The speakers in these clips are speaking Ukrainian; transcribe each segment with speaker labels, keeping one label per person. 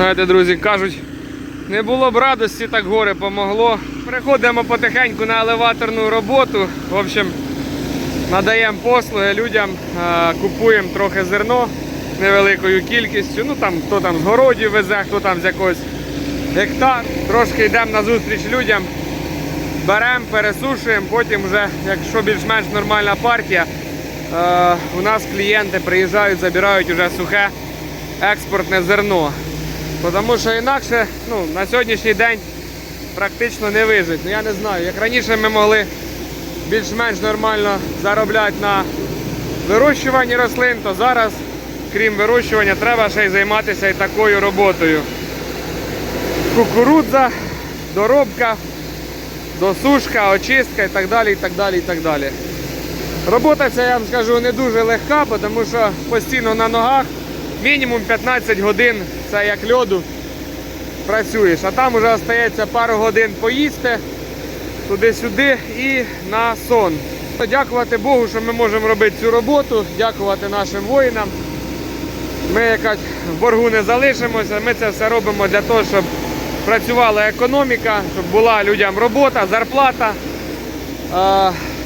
Speaker 1: Знаєте, друзі, кажуть, не було б радості, так горе помогло. Переходимо потихеньку на елеваторну роботу. В общем, надаємо послуги людям, купуємо трохи зерно невеликою кількістю. Ну там хто там з городів везе, хто там з якогось гектар. Трошки йдемо на зустріч людям, беремо, пересушуємо, потім вже, якщо більш-менш нормальна партія, у нас клієнти приїжджають, забирають уже сухе експортне зерно. Тому що інакше ну, на сьогоднішній день практично не вижить. Ну я не знаю, як раніше ми могли більш-менш нормально заробляти на вирощуванні рослин, то зараз, крім вирощування, треба ще й займатися і такою роботою. Кукурудза, доробка, досушка, очистка і так далі. і так далі, і так далі. Робота ця, я вам скажу, не дуже легка, тому що постійно на ногах мінімум 15 годин це як льоду працюєш, а там вже залишається пару годин поїсти туди-сюди і на сон. Дякувати Богу, що ми можемо робити цю роботу, дякувати нашим воїнам. Ми якась в боргу не залишимося. Ми це все робимо для того, щоб працювала економіка, щоб була людям робота, зарплата,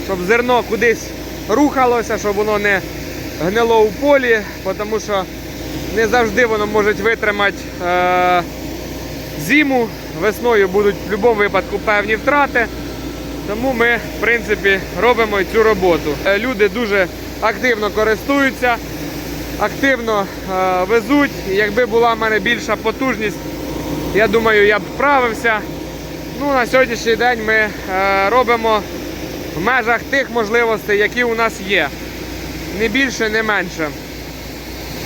Speaker 1: щоб зерно кудись рухалося, щоб воно не гнило у полі, тому що не завжди воно може витримати е, зиму. Весною будуть в будь-якому випадку певні втрати. Тому ми, в принципі, робимо цю роботу. Е, Люди дуже активно користуються, активно е, везуть. Якби була в мене більша потужність, я думаю, я б вправився. Ну, на сьогоднішній день ми е, робимо в межах тих можливостей, які у нас є. Не більше, не менше.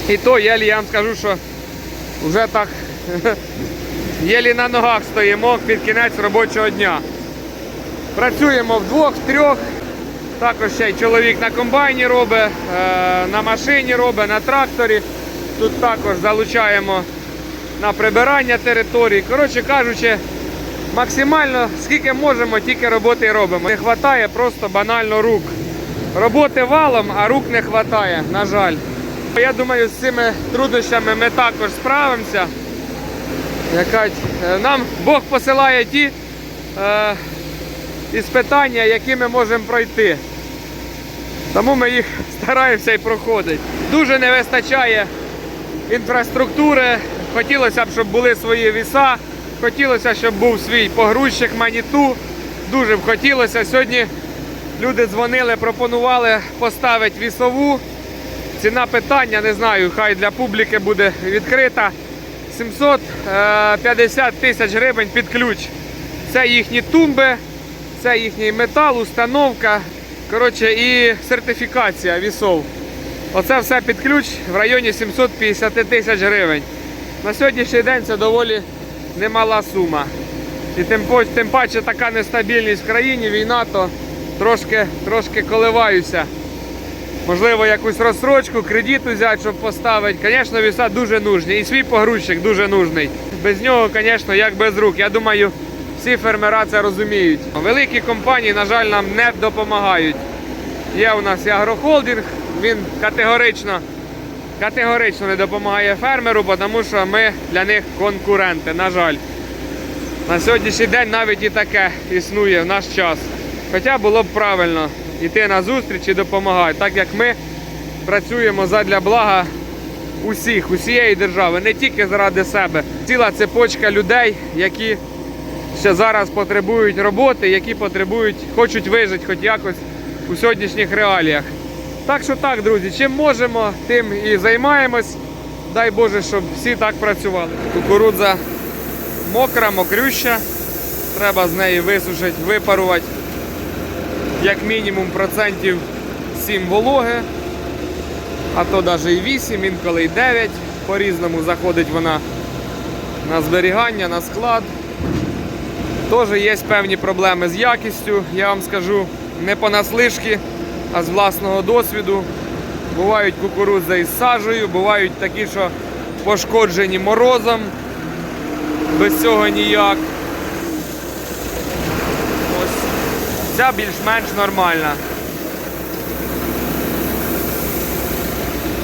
Speaker 1: І то єлі я вам скажу, що вже так єлі на ногах стоїмо під кінець робочого дня. Працюємо вдвох, трьох. Також ще й чоловік на комбайні робить, е, на машині робить, на тракторі. Тут також залучаємо на прибирання території. Коротше кажучи, максимально скільки можемо, тільки роботи і робимо. Не вистачає просто банально рук. Роботи валом, а рук не вистачає, на жаль. Я думаю, з цими труднощами ми також справимося. Е, Нам Бог посилає ті е, іспитання, які ми можемо пройти. Тому ми їх стараємося і проходити. Дуже не вистачає інфраструктури. Хотілося б, щоб були свої віса, хотілося, щоб був свій погрузчик маніту. Дуже б хотілося. Сьогодні люди дзвонили, пропонували поставити вісову. Ціна питання, не знаю, хай для публіки буде відкрита. 750 тисяч гривень під ключ. Це їхні тумби, це їхній метал, установка. Коротше, і сертифікація вісов. Оце все під ключ в районі 750 тисяч гривень. На сьогоднішній день це доволі немала сума. І тим, тим паче така нестабільність в країні, війна, то трошки, трошки коливаюся. Можливо, якусь розсрочку, кредит взяти, щоб поставити. Звісно, віса дуже нужні. І свій погрузчик дуже нужний. Без нього, звісно, як без рук. Я думаю, всі фермера це розуміють. Великі компанії, на жаль, нам не допомагають. Є у нас і агрохолдинг, він категорично, категорично не допомагає фермеру, тому що ми для них конкуренти, на жаль. На сьогоднішній день навіть і таке існує в наш час. Хоча було б правильно йти на зустріч і допомагати, так як ми працюємо задля блага усіх, усієї держави, не тільки заради себе. Ціла цепочка людей, які ще зараз потребують роботи, які потребують, хочуть вижити хоч якось у сьогоднішніх реаліях. Так що так, друзі, чим можемо, тим і займаємось. Дай Боже, щоб всі так працювали. Кукурудза мокра, мокрюща. Треба з неї висушити, випарувати як мінімум процентів 7 вологи, а то навіть і 8, інколи і 9. По-різному заходить вона на зберігання, на склад. Теж є певні проблеми з якістю, я вам скажу, не понаслишки, а з власного досвіду. Бувають кукурудзи із сажею, бувають такі, що пошкоджені морозом. Без цього ніяк. Ось ця більш-менш нормальна.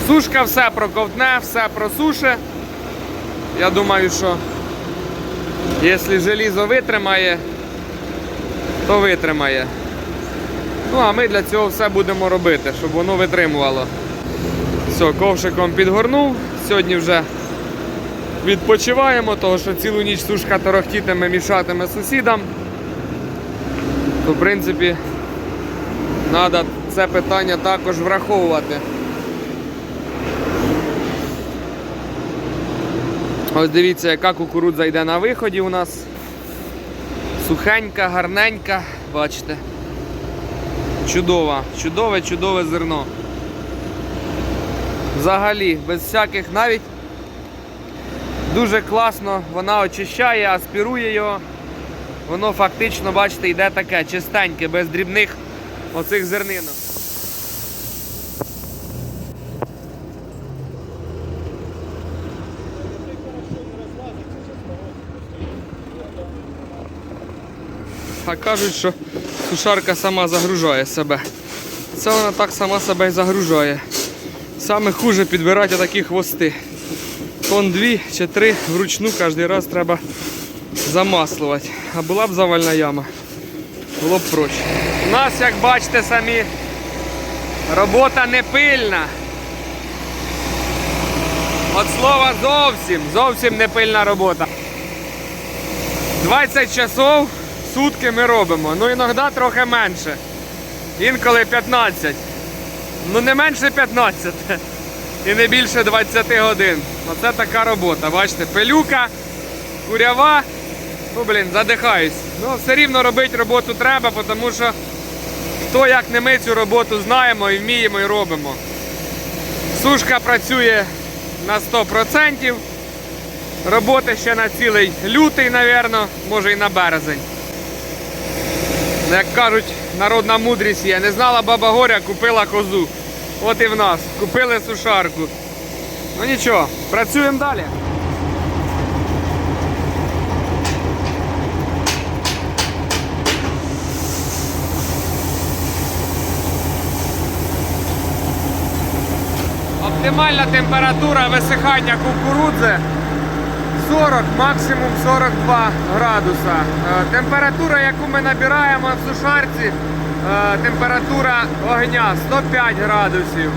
Speaker 1: Сушка все проковтне, все просуше. Я думаю, що якщо желізо витримає, то витримає. Ну, а ми для цього все будемо робити, щоб воно витримувало. Все, ковшиком підгорнув. Сьогодні вже відпочиваємо, тому що цілу ніч сушка торохтітиме, мішатиме сусідам. То, в принципі, треба це питання також враховувати. Ось дивіться, яка кукурудза йде на виході у нас. Сухенька, гарненька, бачите. Чудова, чудове, чудове зерно. Взагалі, без всяких навіть дуже класно вона очищає, аспірує його. Воно фактично, бачите, йде таке чистеньке, без дрібних оцих зернинок. А кажуть, що сушарка сама загружає себе. Це вона так сама себе і загружає. Саме хуже підбирати такі хвости. Тон дві чи три вручну кожен раз треба замаслувати. А була б завальна яма, було б проще. У нас, як бачите самі, робота не пильна. От слова зовсім, зовсім не пильна робота. 20 часов сутки ми робимо. Ну іноді трохи менше. Інколи 15. Ну не менше 15. І не більше 20 годин. Оце така робота. Бачите, пилюка, курява. Ну, блін, задихаюсь. Ну, все рівно робити роботу треба, тому що хто як не ми цю роботу знаємо і вміємо і робимо. Сушка працює на 100%. Роботи ще на цілий лютий, напевно, може і на березень. Ну, Як кажуть, народна мудрість є. Не знала баба Горя, купила козу. От і в нас. Купили сушарку. Ну нічого, працюємо далі. Оптимальна температура висихання кукурудзи 40, максимум 42 градуса. Е, Температура, яку ми набираємо в сушарці, е, температура огня 105 градусів.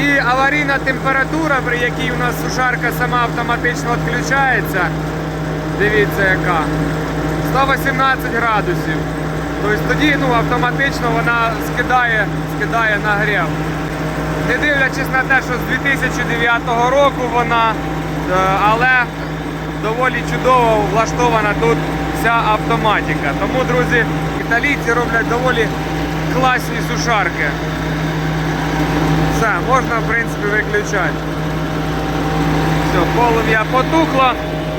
Speaker 1: І аварійна температура, при якій у нас сушарка сама автоматично відключається, дивіться яка, 118 градусів. Тобто тоді ну, автоматично вона скидає, скидає нагрів. Не дивлячись на те, що з 2009 року вона, е, але доволі чудово влаштована тут вся автоматика. Тому, друзі, італійці роблять доволі класні сушарки. Все, можна, в принципі, виключати. Все, полум'я потухло.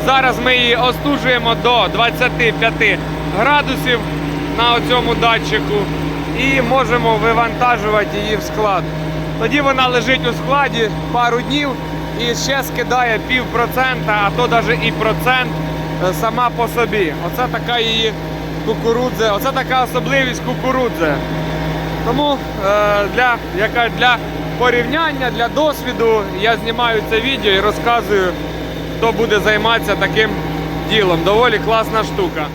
Speaker 1: Зараз ми її остужуємо до 25 градусів на цьому датчику і можемо вивантажувати її в склад. Тоді вона лежить у складі пару днів і ще скидає пів процента, а то навіть і процент е, сама по собі. Оце така її кукурудза, оце така особливість кукурудзи. Тому е, для, яка, для порівняння, для досвіду я знімаю це відео і розказую, хто буде займатися таким ділом. Доволі класна штука.